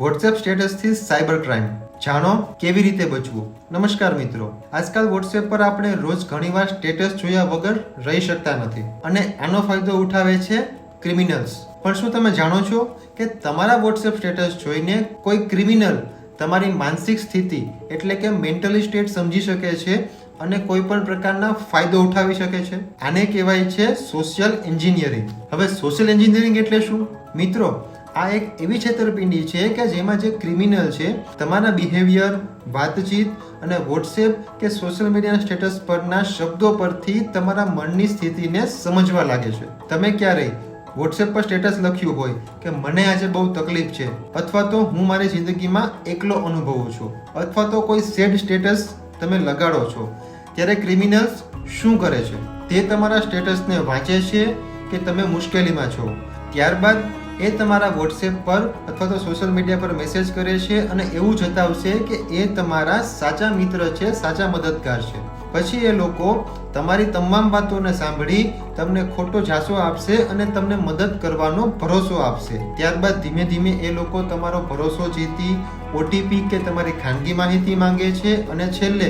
WhatsApp સ્ટેટસથી cyber crime. જાણો કેવી રીતે બચવું? નમસ્કાર મિત્રો. આજકાલ વોટ્સએપ પર આપણે રોજ ઘણીવાર સ્ટેટસ જોયા વગર રહી શકતા નથી અને આનો ફાયદો ઉઠાવે છે ક્રિમિનલ્સ. પણ શું તમે જાણો છો કે તમારા વોટ્સએપ સ્ટેટસ જોઈને કોઈ ક્રિમિનલ તમારી માનસિક સ્થિતિ એટલે કે મેન્ટલી સ્ટેટ સમજી શકે છે અને કોઈ પણ પ્રકારના ફાયદો ઉઠાવી શકે છે? આને કહેવાય છે સોશિયલ એન્જિનિયરિંગ હવે સોશિયલ એન્જિનિયરિંગ એટલે શું? મિત્રો આ એક એવી છેતરપિંડી છે કે જેમાં જે ક્રિમિનલ છે, તમારા બિહેવિયર, વાતચીત અને વોટ્સએપ કે સોશિયલ મીડિયાના સ્ટેટસ પરના શબ્દો પરથી તમારા મનની સ્થિતિને સમજવા લાગે છે. તમે ક્યારેય વોટ્સએપ પર સ્ટેટસ લખ્યું હોય કે મને આજે બહુ તકલીફ છે, અથવા તો હું મારી જિંદગીમાં એકલો અનુભવું છું, અથવા તો કોઈ સેડ સ્ટેટસ તમે લગાડો છો, ત્યારે ક્રિમિનલ્સ શું કરે છે? તે તમારા સ્ટેટસને વાંચે છે કે તમે મુશ્કેલીમાં છો. ત્યારબાદ એ તમારા વોટ્સએપ પર અથવા તો સોશિયલ મીડિયા પર મેસેજ કરે છે અને એવું જતાવશે કે એ તમારા સાચા મિત્ર છે, સાચા મદદગાર છે. પછી એ લોકો તમારી તમામ વાતોને સાંભળી તમને ખોટો જાસો આપશે અને તમને મદદ કરવાનો ભરોસો આપશે. ત્યારબાદ ધીમે ધીમે એ લોકો તમારો ભરોસો જીતી ઓટીપી કે તમારી ખાનગી માહિતી માંગે છે અને છેલ્લે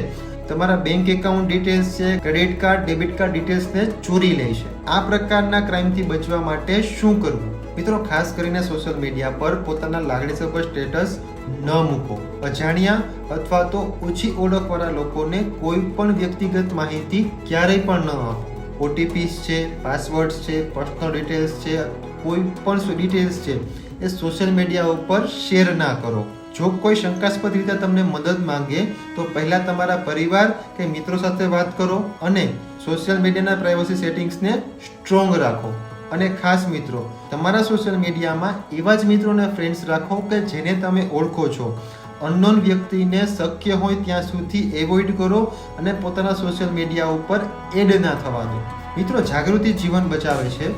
તમારા બેંક એકાઉન્ટ ડિટેલ્સ છે ક્રેડિટ કાર્ડ ડેબિટ કાર્ડ ડિટેલ્સને ચોરી લે છે. આ પ્રકારના ક્રાઇમથી બચવા માટે શું કરવું? મિત્રો, ખાસ કરીને સોશિયલ મીડિયા પર પોતાના લાગણીસભર સ્ટેટસ ન મૂકો. અજાણ્યા અથવા તો ઓછી ઓળખવાળા લોકોને કોઈ પણ વ્યક્તિગત માહિતી ક્યારેય પણ ન આપો. ઓટીપીસ છે પાસવર્ડ્સ છે પર્સનલ ડિટેલ્સ છે, કોઈ પણ ડિટેલ્સ છે, એ સોશિયલ મીડિયા ઉપર શેર ના કરો. જો કોઈ શંકાસ્પદ રીતે તમને મદદ માંગે, તો પહેલા તમારા પરિવાર કે મિત્રો સાથે વાત કરો અને સોશિયલ મીડિયાના પ્રાઇવસી સેટિંગ્સને સ્ટ્રોંગ રાખો. અને ખાસ મિત્રો, તમારા સોશિયલ મીડિયામાં એવા જ મિત્રોને ફ્રેન્ડ્સ રાખો કે જેને તમે ઓળખો છો. અનનોન વ્યક્તિને શક્ય હોય ત્યાં સુધી એવોઇડ કરો અને પોતાના સોશિયલ મીડિયા ઉપર એડ ના થવા દો મિત્રો, જાગૃતિ જીવન બચાવે છે.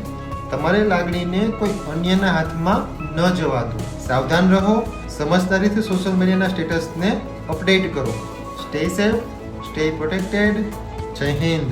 તમારી લાગણીને કોઈ અન્યના હાથમાં ન જવા દો. સાવધાન રહો સમજદારીથી સોશિયલ મીડિયાના સ્ટેટસને અપડેટ કરો. સ્ટે સેફ સ્ટે પ્રોટેક્ટેડ જય હિન્દ.